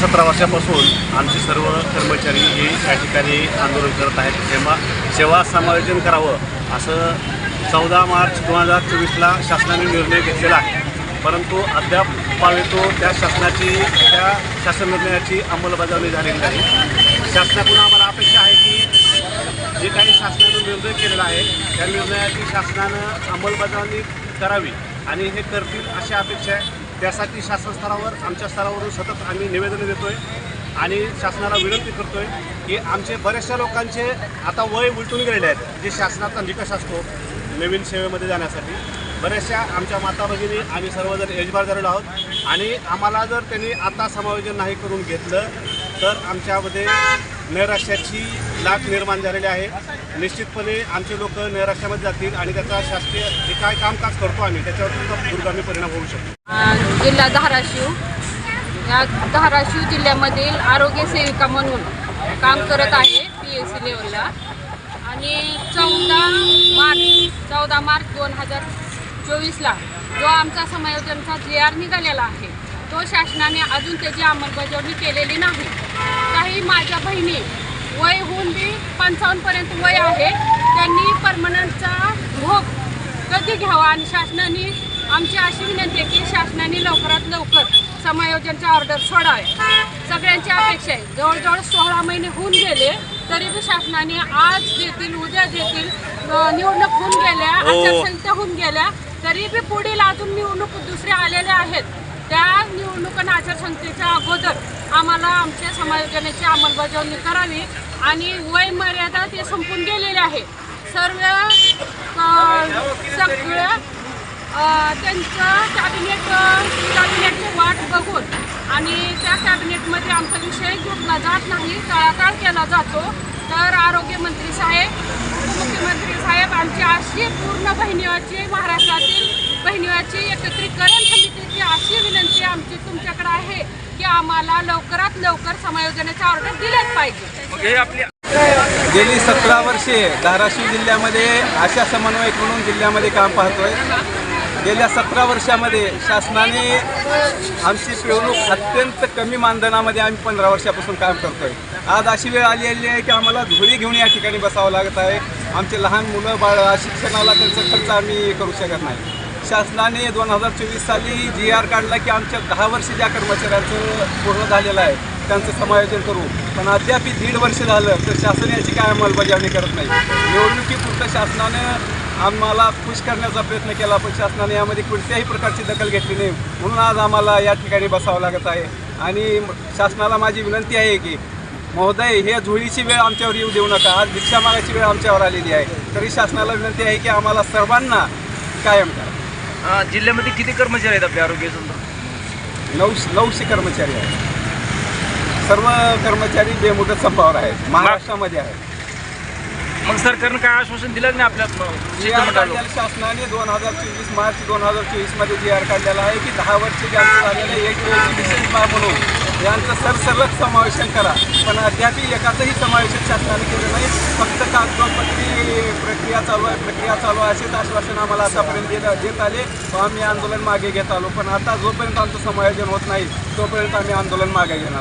सतरा वर्षापासून आमचे सर्व कर्मचारी हे या ठिकाणी आंदोलन करत आहेत. सेवा सेवा समायोजन करावं असं चौदा मार्च दोन हजार चोवीसला शासनाने निर्णय घेतलेला आहे. परंतु अद्याप पावेतो त्या शासनाची त्या शासन निर्णयाची अंमलबजावणी झालेली नाही. शासनाकडून आम्हाला अपेक्षा आहे की जे काही शासनानं निर्णय केलेला आहे त्या निर्णयाची शासनानं अंमलबजावणी करावी आणि हे करतील अशी अपेक्षा आहे. त्यासाठी शासन स्तरावर आमच्या स्तरावरून सतत आम्ही निवेदन देतो आहे आणि शासनाला विनंती करतो आहे की आमचे बऱ्याचशा लोकांचे आता वय उलटून गेलेले आहेत जे शासनाचा निकष असतो नवीन सेवेमध्ये जाण्यासाठी. बऱ्याचशा आमच्या माता भगिनी आम्ही सर्वजण एजबार झालेलो आहोत आणि आम्हाला जर त्यांनी आता समायोजन नाही करून घेतलं तर आमच्यामध्ये नैराश्याची लाट निर्माण झालेली आहे. निश्चितपणे आमचे लोक नैराश्यामध्ये जातील आणि त्याचा शासकीय जे काय कामकाज करतो आम्ही त्याच्यावर सुद्धा दुर्गामी परिणाम होऊ शकतो. जिल्हा धाराशिव. या धाराशिव जिल्ह्यामधील आरोग्य सेविका म्हणून काम करत आहे पी एस सी लेवलला आणि चौदा मार्च चौदा मार्च दोन हजार चोवीसला जो आमचा समायोजनचा जे आर निघालेला आहे तो शासनाने अजून त्याची अंमलबजावणी केलेली नाही. काही माझ्या बहिणी वय होऊन बी पंचावन्नपर्यंत वय आहे. त्यांनी परमनंटचा भोग कधी घ्यावा आणि शासनाने आमची अशी विनंती आहे की शासनाने लवकरात लवकर समायोजनचे ऑर्डर सोडावे. सगळ्यांची अपेक्षा आहे. जवळजवळ सोळा महिने होऊन गेले तरी बी शासनाने आज देतील उद्या देतील निवडणूक होऊन गेल्या आचारसंहिता होऊन गेल्या तरी बी पुढील अजून निवडणूक दुसऱ्या आलेल्या आहेत. त्या निवडणूक आणि आचारसंहितेच्या अगोदर आम्हाला आमच्या समायोजनाची अंमलबजावणी करावी आणि वय मर्यादा ते संपून गेलेले आहे. सर्व सगळं त्यांचं कॅबिनेट कॅबिनेटची वाट बघून आणि त्या कॅबिनेटमध्ये आमचा विषय घेतला जात नाही टाळाटाळ केला जातो. तर आरोग्यमंत्री साहेब उपमुख्यमंत्री साहेब आमची अशी पूर्ण बहिणीची महाराष्ट्रातील बहिणीवाची एकत्रीकरण समितीची अशी विनंती आमची तुमच्याकडे आहे की आम्हाला लवकरात लवकर समायोजनाचे ऑर्डर दिलेच पाहिजे. गेली सतरा वर्षे धाराशिव जिल्ह्यामध्ये आशा समन्वयक म्हणून जिल्ह्यामध्ये काम पाहतोय. गेल्या सतरा वर्षामध्ये शासनाने आमची पिळवणूक अत्यंत कमी मानधनामध्ये आम्ही पंधरा वर्षापासून काम करतोय. आज अशी वेळ आली आली आहे की आम्हाला धुळी घेऊन या ठिकाणी बसावं लागत आहे. आमचे लहान मुलं बाळ शिक्षणाला त्यांचा खर्च आम्ही करू शकत नाही. शासनाने दोन हजार चोवीस साली जी आर काढला की आमच्या दहा वर्ष ज्या कर्मचाऱ्यांचं पूर्ण झालेलं आहे त्यांचं समायोजन करू. पण अद्याप दीड वर्ष झालं तर शासन याची काय अंमलबजावणी करत नाही. निवडणुकीपुरतं शासनानं आम्हाला खुश करण्याचा प्रयत्न केला पण शासनाने यामध्ये कोणत्याही प्रकारची दखल घेतली नाही. म्हणून आज आम्हाला या ठिकाणी बसावं लागत आहे. आणि शासनाला माझी विनंती आहे की महोदय हे झोळीची वेळ आमच्यावर येऊ देऊ नका. आज भिक्षा मागायची वेळ आमच्यावर आलेली आहे. तरी शासनाला विनंती आहे की आम्हाला सर्वांना कायम करा. अ, जिल्ह्यामध्ये किती कर्मचारी आहेत आपल्या आरोग्य संदर्भात नऊ नऊशे कर्मचारी आहेत. सर्व कर्मचारी बेमुदत संपावर आहेत. महाराष्ट्रामध्ये आहेत. मग सरकारनं काय आश्वासन दिलं नाही आपल्या अ, शिष्टमंडळाला? शासनाने दोन हजार चोवीस मार्च दोन हजार चोवीसमध्ये जी आर काढलेला आहे की दहा वर्ष ज्यांचं झालेलं एक वेळची विशेष बाब म्हणून यांचं सरसरच समावेशन करा. पण अद्याप एकाचंही समावेशन शासनाने केलं नाही. फक्त कागदोपत्री प्रक्रिया चालू आहे. प्रक्रिया चालू आहे असेच आश्वासन आम्हाला आतापर्यंत देत देत आले. व आम्ही आंदोलन मागे घेत आलो. पण आता जोपर्यंत आमचं समायोजन होत नाही तोपर्यंत आम्ही आंदोलन मागे घेणार